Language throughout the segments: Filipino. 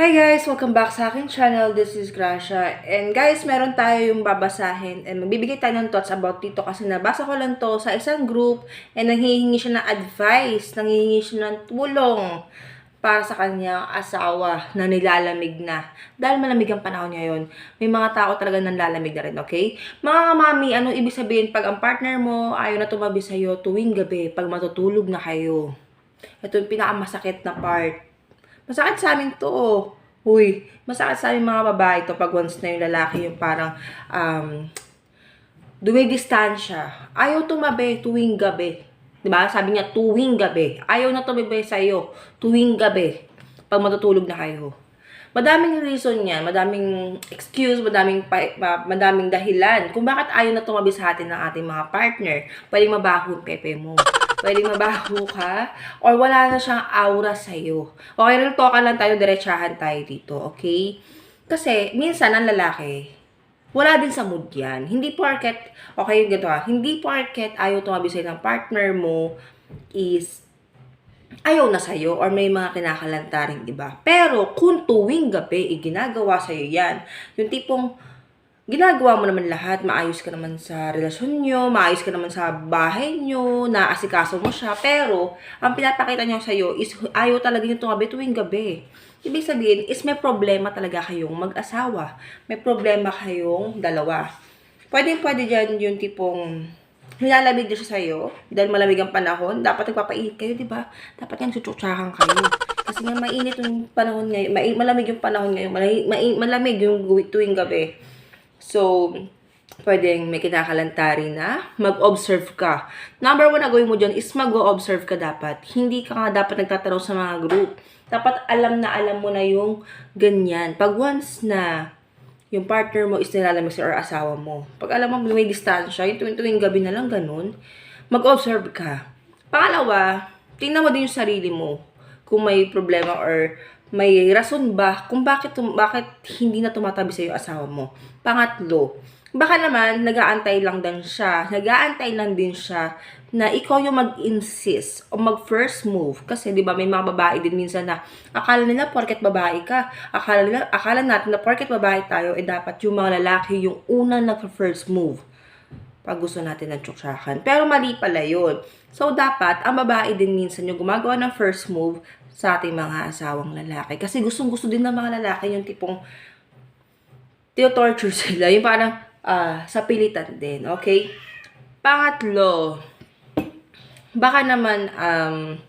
Hi guys! Welcome back sa aking channel. This is Gracia. And guys, meron tayo yung babasahin and magbibigay tayo ng thoughts about dito kasi nabasa ko lang to sa isang group and nanghihingi siya ng advice, nanghihingi siya ng tulong para sa kanyang asawa na nilalamig na. Dahil malamig ang panahon ngayon, may mga tao talaga nanlalamig na rin, okay? Mga mami, ano ibig sabihin pag ang partner mo ayaw na tumabi sa'yo tuwing gabi, pag matutulog na kayo? Ito yung pinakamasakit na part. Masakit sa amin to. oh. Uy, masakit sa amin mga babae to pag once na yung lalaki yung parang um, dumidistansya. Ayaw tumabi tuwing gabi. 'Di ba? Sabi niya tuwing gabi. Ayaw na tumabi sa iyo tuwing gabi pag matutulog na kayo. Madaming reason yan, madaming excuse, madaming madaming dahilan kung bakit ayaw na tumabi sa atin ng ating mga partner. Pwedeng mabaho pepe mo. Pwedeng mabaho ka. Or wala na siyang aura sa'yo. Okay, real talk lang tayo, diretsahan tayo dito, okay? Kasi, minsan, ang lalaki, wala din sa mood yan. Hindi porket, okay, ganito ha, hindi porket ayaw tumabi sa'yo ng partner mo is ayaw na sa'yo or may mga kinakalanta rin iba. Pero kung tuwing gabi, eh, ginagawa sa'yo yan. Yung tipong, ginagawa mo naman lahat, maayos ka naman sa relasyon nyo, maayos ka naman sa bahay nyo, naasikaso mo siya, pero ang pinapakita niya sa'yo is ayaw talaga niyo tumabi tuwing gabi. Ibig sabihin is may problema talaga kayong mag-asawa. May problema kayong dalawa. Pwede pwede dyan yung tipong nilalamig din siya sa'yo dahil malamig ang panahon. Dapat nagpapainit kayo, di ba? Dapat yan chuchuchahan kayo. Kasi nga mainit yung panahon ngayon, malamig yung panahon ngayon, malamig yung tuwing gabi. So, pwedeng may kinakalantari na mag-observe ka. Number one na gawin mo dyan is mag-observe ka dapat. Hindi ka nga dapat nagtatanong sa mga group. Dapat alam na alam mo na yung ganyan. Pag once na yung partner mo is nilalamig sa or asawa mo. Pag alam mo may distansya, yung tuwing, tuwing gabi na lang ganun, mag-observe ka. Pangalawa, tingnan mo din yung sarili mo. Kung may problema or may rason ba kung bakit bakit hindi na tumatabi sa yung asawa mo. Pangatlo, baka naman nagaantay lang din siya, nagaantay lang din siya na ikaw yung mag-insist o mag-first move. Kasi, di ba, may mga babae din minsan na akala nila porket babae ka, akala nila, akala natin na porket babae tayo, eh dapat yung mga lalaki yung unang nag-first move pag gusto natin ng tsuksyakan. Pero mali pala yun. So, dapat, ang babae din minsan yung gumagawa ng first move sa ating mga asawang lalaki. Kasi gustong-gusto din ng mga lalaki yung tipong torture sila. Yung parang ah, sa pilitan din. Okay? Pangatlo, baka naman um,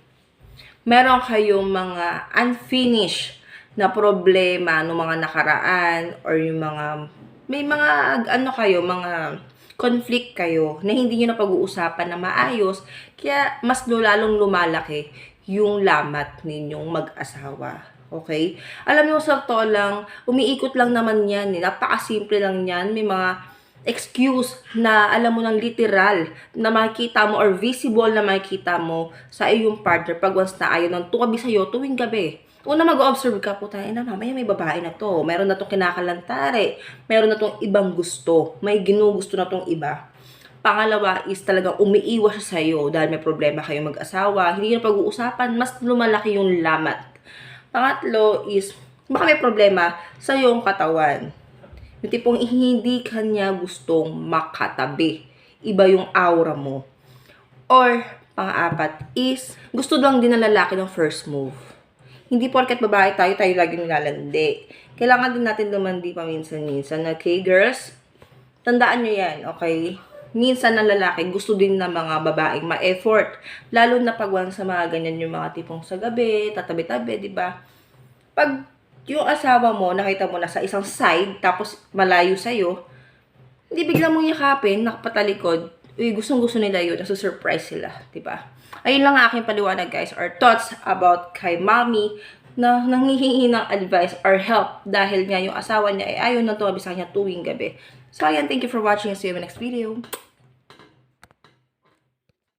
meron kayong mga unfinished na problema no mga nakaraan or yung mga may mga ano kayo, mga conflict kayo na hindi nyo na pag-uusapan na maayos, kaya mas lalong lumalaki yung lamat ninyong mag-asawa. Okay? Alam mo, sa to lang, umiikot lang naman yan. Eh. Napakasimple lang yan. May mga excuse na alam mo ng literal na makikita mo or visible na makikita mo sa iyong partner pag once na ayaw ng tuwabi sa'yo tuwing gabi. Una mag-observe ka po tayo na mamaya may babae na to. Meron na tong kinakalantare. Meron na tong ibang gusto. May ginugusto na tong iba. Pangalawa is talagang umiiwas siya sa'yo dahil may problema kayo mag-asawa. Hindi nyo pag-uusapan, mas lumalaki yung lamat. Pangatlo is, baka may problema sa iyong katawan. Yung tipong hindi kanya gustong makatabi. Iba yung aura mo. Or, pang-apat is, gusto lang din ng lalaki ng first move. Hindi porket babae tayo, tayo lagi nilalandi. Kailangan din natin lumandi paminsan-minsan. Okay, girls? Tandaan nyo yan, okay? Minsan ng lalaki, gusto din ng mga babaeng ma-effort. Lalo na pag sa mga ganyan yung mga tipong sa gabi, tatabi-tabi, di ba? Pag yung asawa mo, nakita mo na sa isang side, tapos malayo sa'yo, hindi bigla mong yakapin, nakapatalikod, uy, gustong-gusto nila yun, nasa surprise sila, ba? Ayun lang ang aking paliwanag, guys, or thoughts about kay mommy na nanghihingi ng advice or help dahil nga yung asawa niya ay ayaw na tumabi sa kanya tuwing gabi. So, ayan, thank you for watching. See you in my next video.